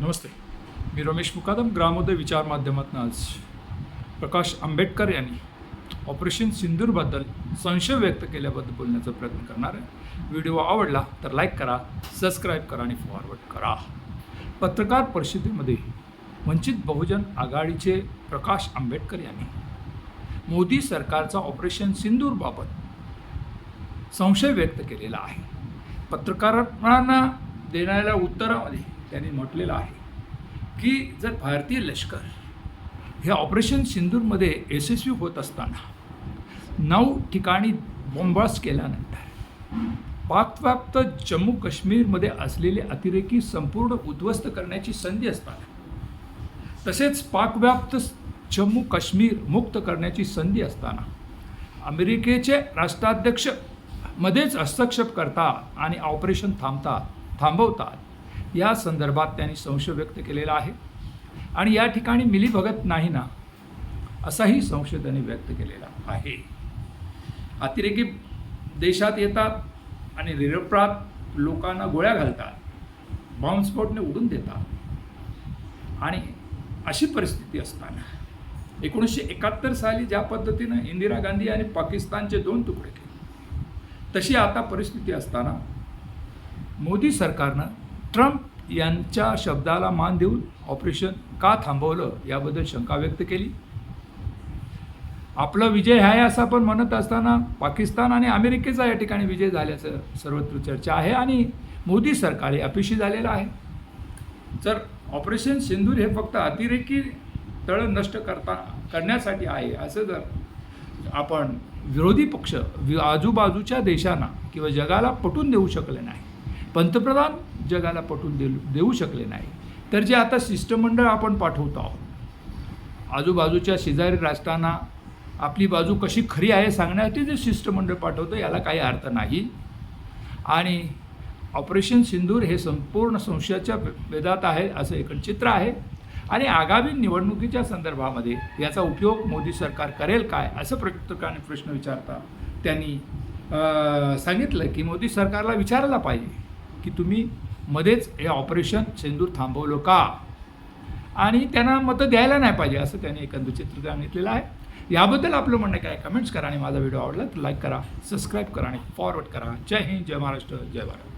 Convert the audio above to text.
नमस्ते. मी रमेश मुकादम ग्रामोदय विचार माध्यमातून आज प्रकाश आंबेडकर यांनी ऑपरेशन सिंदूरबद्दल संशय व्यक्त केल्याबद्दल बोलण्याचा प्रयत्न करणार आहे. व्हिडिओ आवडला तर लाईक करा सबस्क्राईब करा आणि फॉरवर्ड करा. पत्रकार परिषदेमध्ये वंचित बहुजन आघाडीचे प्रकाश आंबेडकर यांनी मोदी सरकारचा ऑपरेशन सिंदूरबाबत संशय व्यक्त केलेला आहे. पत्रकारांना देणाऱ्या उत्तरामध्ये त्यांनी म्हटलेलं आहे की जर भारतीय लष्कर हे ऑपरेशन सिंदूरमध्ये यशस्वी होत असताना नऊ ठिकाणी बॉम्बास केल्यानंतर पाकव्याप्त जम्मू काश्मीरमध्ये असलेले अतिरेकी संपूर्ण उद्ध्वस्त करण्याची संधी असताना तसेच पाकव्याप्त जम्मू काश्मीर मुक्त करण्याची संधी असताना अमेरिकेचे राष्ट्राध्यक्ष मध्येच हस्तक्षेप करतात आणि ऑपरेशन थांबतात थांबवतात. या संदर्भात त्यांनी संशय व्यक्त केलेला आहे. आणि या ठिकाणी मिलीभगत नाही ना असाही संशय त्यांनी व्यक्त केलेला आहे. अतिरेकी देशात येतात आणि निरपराध लोकांना गोळ्या घालतात बॉम्बस्फोटने उडून देतात. आणि अशी परिस्थिती असताना एकोणीसशे एकाहत्तर साली ज्या पद्धतीनं इंदिरा गांधी आणि पाकिस्तानचे दोन तुकडे केले तशी आता परिस्थिती असताना मोदी सरकारनं ट्रम्प यांच्या शब्दाला मान देऊन ऑपरेशन का थांबवलं याबद्दल शंका व्यक्त केली. आपला विजय आहे असं आपण म्हणत असताना पाकिस्तान आणि अमेरिकेचा या ठिकाणी विजय झाल्याचं सर्वत्र चर्चा आहे आणि मोदी सरकार हे अपयशी झालेलं आहे. जर ऑपरेशन सिंदूर हे फक्त अतिरेकी तळ नष्ट करता करण्यासाठी आहे असं जर आपण विरोधी पक्ष वि- आजूबाजूच्या देशांना किंवा जगाला पटून देऊ शकले नाही. पंतप्रधान जगाला पटवून देऊ देऊ शकले नाही. तर जे आता शिष्टमंडळ आपण पाठवतो आहोत आजूबाजूच्या शेजारी राष्ट्रांना आपली बाजू कशी खरी आहे सांगण्यासाठी जे शिष्टमंडळ पाठवतं याला काही अर्थ नाही. आणि ऑपरेशन सिंदूर हे संपूर्ण संशयाच्या वेदात आहे असं एक चित्र आहे. आणि आगामी निवडणुकीच्या संदर्भामध्ये याचा उपयोग मोदी सरकार करेल काय असं प्रत्येकाने प्रश्न विचारता त्यांनी सांगितलं की मोदी सरकारला विचारायला पाहिजे की तुम्ही मध्येच हे ऑपरेशन सिंदूर थांबवलं का? आणि त्यांना मतं द्यायला नाही पाहिजे असं त्यांनी एकंदर चित्र सांगितलेलं आहे. याबद्दल आपलं म्हणणं काय? कमेंट्स करा आणि माझा व्हिडिओ आवडला तर लाईक करा सबस्क्राईब करा आणि फॉरवर्ड करा. जय हिंद जय महाराष्ट्र जय भारत.